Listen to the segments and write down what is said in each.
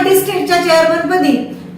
Multi स्टेटच्या चेअरमनपदी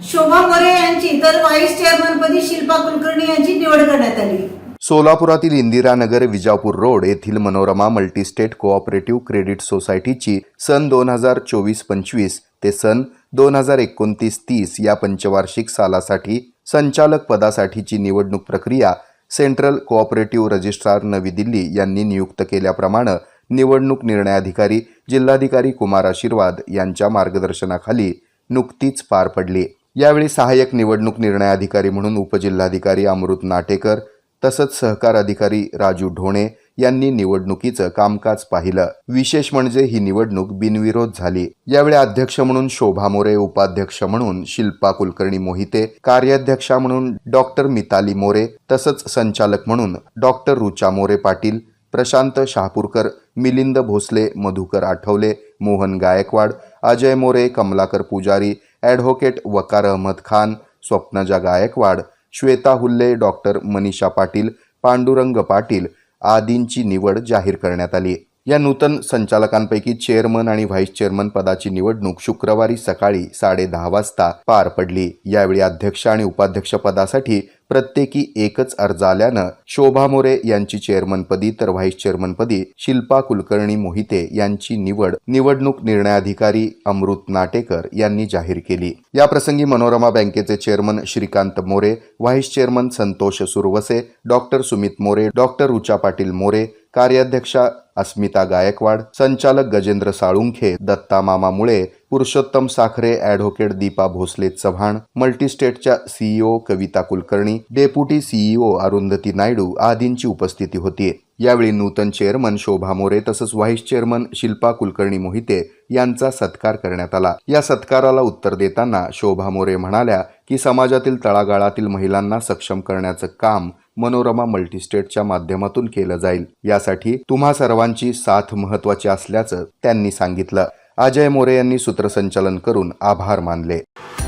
शोभा मोरे यांची तर व्हाईस चेअरमनपदी शिल्पा कुलकर्णी यांची निवड करण्यात आली. सोलापुरातील इंदिरानगर विजापूर रोड येथील मनोरमा मल्टीस्टेट कोऑपरेटिव्ह क्रेडिट सोसायटीची सन दोन हजार चोवीस पंचवीस ते सन दोन हजार एकोणतीस तीस या पंचवार्षिक सालासाठी संचालक पदासाठीची निवडणूक प्रक्रिया सेंट्रल कोऑपरेटिव्ह रजिस्ट्रार नवी दिल्ली यांनी नियुक्त केल्याप्रमाणे निवडणूक निर्णय अधिकारी जिल्हाधिकारी कुमार आशीर्वाद यांच्या मार्गदर्शनाखाली नुकतीच पार पडली. यावेळी सहाय्यक निवडणूक निर्णय अधिकारी म्हणून उपजिल्हाधिकारी अमृत नाटेकर तसंच सहकार अधिकारी राजू ढोणे यांनी निवडणुकीचं कामकाज पाहिलं. विशेष म्हणजे ही निवडणूक बिनविरोध झाली. यावेळी अध्यक्ष म्हणून शोभा मोरे उपाध्यक्ष म्हणून शिल्पा कुलकर्णी मोहिते कार्याध्यक्षा म्हणून डॉक्टर मिताली मोरे तसंच संचालक म्हणून doctor Rucha More Patil Prashant Shahapurkar Milind Bhosale Madhukar Athawale Mohan Gaikwad Ajay More Kamalakar Pujari advocate Wakar Ahmed Khan Swapnaja Gaikwad Shweta Hulle doctor Manisha Patil Pandurang Patil आदींची निवड जाहीर करण्यात आली. या नूतन संचालकांपैकी चेअरमन आणि व्हाईस चेअरमन पदाची निवडणूक शुक्रवारी सकाळी साडे दहा वाजता पार पडली. यावेळी अध्यक्ष आणि उपाध्यक्ष पदासाठी प्रत्येकी एकच अर्ज आल्यानं शोभा मोरे यांची चेअरमनपदी तर व्हाईस चेअरमनपदी शिल्पा कुलकर्णी मोहिते यांची निवड निवडणूक निर्णय अधिकारी अमृत नाटेकर यांनी जाहीर केली. या प्रसंगी मनोरमा बँकेचे chairman Shrikant More vice chairman Santosh Suravase doctor Sumit More doctor Rucha Patil More कार्याध्यक्षा Asmita Gaikwad संचालक गजेंद्र साळुंखे दत्ता मामा Mule Purushottam Sakhare advocate Deepa Bhosale Chavan मल्टीस्टेटच्या CEO Kavita Kulkarni deputy CEO Arundhati Naidu आदींची उपस्थिती होती. यावेळी नूतन चेअरमन शोभा मोरे तसंच व्हाईस चेअरमन शिल्पा कुलकर्णी मोहिते यांचा सत्कार करण्यात आला. या सत्काराला उत्तर देताना शोभा मोरे म्हणाल्या की समाजातील तळागाळातील महिलांना सक्षम करण्याचं काम मनोरमा मल्टीस्टेटच्या माध्यमातून केलं जाईल. यासाठी तुम्हा सर्वांची साथ महत्वाची असल्याचं त्यांनी सांगितलं. अजय मोरे यांनी सूत्रसंचालन करून आभार मानले.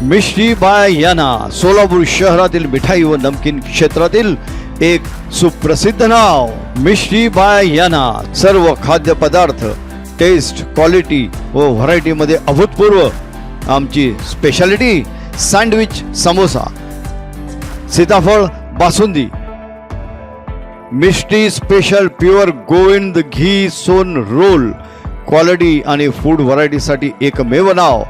मिश्री बाय याना सोलापूर शहरातील मिठाई व नमकीन क्षेत्रातील एक सुप्रसिद्ध नाव मिश्री बाय याना. सर्व खाद्यपदार्थ टेस्ट क्वालिटी व व्हरायटीमध्ये अभूतपूर्व आमची स्पेशालिटी सँडविच समोसा सीताफळ बासुंदी मिष्टी स्पेशल प्युअर गोविंद घी सोन रोल क्वालिटी आणि फूड व्हरायटीसाठी एकमेव नाव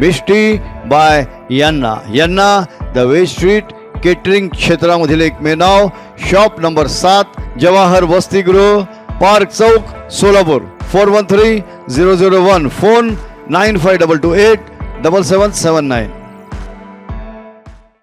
मिष्टी बाय यांना यांना द वे स्ट्रीट केटरिंग क्षेत्रामधील एकमेव नाव शॉप नंबर सात जवाहर वसतिगृह पार्क चौक Solapur. Four one three zero zero one phone nine five double two eight double seven seven nine.